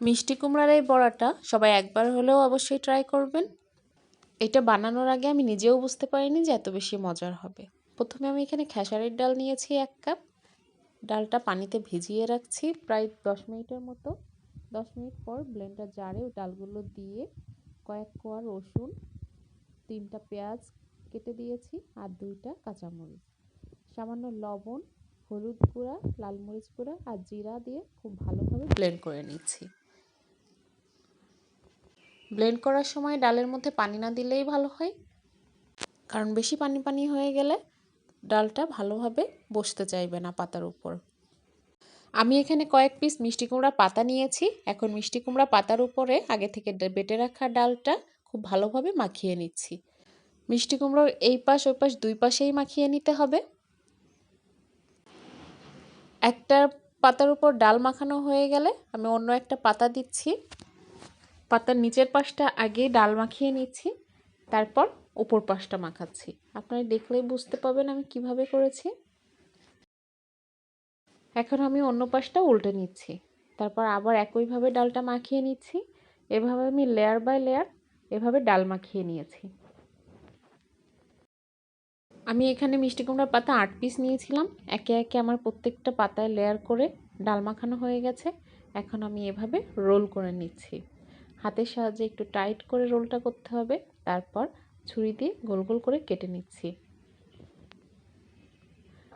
মিষ্টি কুমড়ার এই বড়াটা সবাই একবার হলেও অবশ্যই ট্রাই করবেন। এটা বানানোর আগে আমি নিজেও বুঝতে পারিনি যে এত বেশি মজার হবে। প্রথমে আমি এখানে খেসারির ডাল নিয়েছি এক কাপ। ডালটা পানিতে ভিজিয়ে রাখছি প্রায় দশ মিনিটের মতো। দশ মিনিট পর ব্লেন্ডার জারে ডালগুলো দিয়ে কয়েক কোয়া রসুন, তিনটা পেঁয়াজ কেটে দিয়েছি আর দুইটা কাঁচামরিচ। সামান্য লবণ, হলুদ গুঁড়া, লাল মরিচ গুঁড়া আর জিরা দিয়ে খুব ভালোভাবে ব্লেন্ড করে নিচ্ছি। ব্লেন্ড করার সময় ডালের মধ্যে পানি না দিলেই ভালো হয়। কারণ বেশি পানি পানি হয়ে গেলে ডালটা ভালোভাবে বসতে চাইবে না পাতার উপর। আমি এখানে কয়েক পিস মিষ্টি কুমড়া পাতা নিয়েছি। এখন মিষ্টি কুমড়া পাতার উপরে আগে থেকে বেটে রাখা ডালটা খুব ভালোভাবে মাখিয়ে নিচ্ছি। মিষ্টি কুমড়োর এই পাশ ওই পাশ দুই পাশেই মাখিয়ে নিতে হবে। একটা পাতার উপর ডাল মাখানো হয়ে গেলে আমি অন্য একটা পাতা দিচ্ছি। পাতার নিচের পাশটা আগে ডাল মাখিয়ে নিচ্ছি, তারপর উপর পাশটা মাখাচ্ছি। আপনারা দেখলেই বুঝতে পাবেন আমি কীভাবে করেছি। এখন আমি অন্য পাশটা উল্টে নিচ্ছি, তারপর আবার একইভাবে ডালটা মাখিয়ে নিচ্ছি, এভাবে আমি লেয়ার বাই লেয়ার এভাবে ডাল মাখিয়ে নিয়েছি। আমি এখানে মিষ্টি কুমড়ার পাতা আট পিস নিয়েছিলাম, একে একে আমার প্রত্যেকটা পাতায় লেয়ার করে ডাল মাখানো হয়ে গেছে, এখন আমি এভাবে রোল করে নিচ্ছি। হাতের সাহায্যে একটু টাইট করে রোলটা করতে হবে। তারপর ছুরি দিয়ে গোল গোল করে কেটে নিচ্ছি।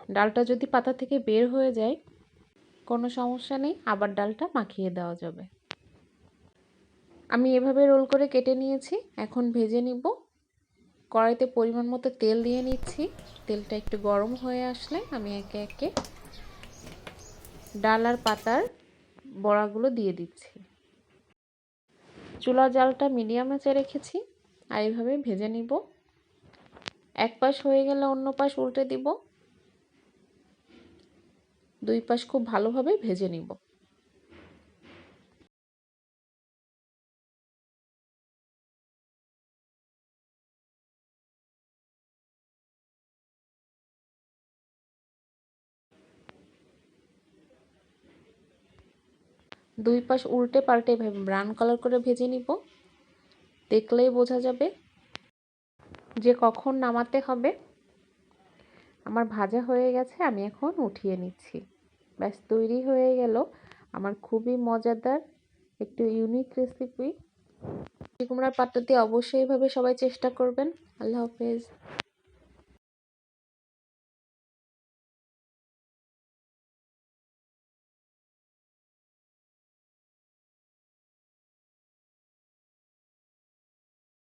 ডালটা যদি পাতা থেকে বের হয়ে যায়, কোনো সমস্যা নেই, আবার ডালটা মাখিয়ে দেওয়া যাবে। আমি এভাবে রোল করে কেটে নিয়েছি। এখন ভেজে নিব। কড়াইতে পরিমাণ মতো তেল দিয়ে নিচ্ছি। তেলটা একটু গরম হয়ে আসলে আমি একে একে ডাল আর পাতার বড়াগুলো দিয়ে দিচ্ছি। চুলা জালটা মিডিয়াম আঁচে রেখেছি আর এইভাবে ভেজে নিব। এক পাশ হয়ে গেলে অন্য পাশ উল্টে দিব। দুই পাশ খুব ভালোভাবে ভেজে নিব। দুই পাশ উল্টে পাল্টে ব্রাউন কালার করে ভেজে নিব। দেখলেই বোঝা যাবে যে কখন নামাতে হবে। আমার ভাজা হয়ে গেছে, আমি এখন উঠিয়ে নিচ্ছি। ব্যাস, তৈরি হয়ে গেল আমার খুবই মজাদার একটু ইউনিক রেসিপি কুমড়ার পাত্র দিয়ে অবশ্যই এভাবে সবাই চেষ্টা করবেন। আল্লাহ হাফেজ।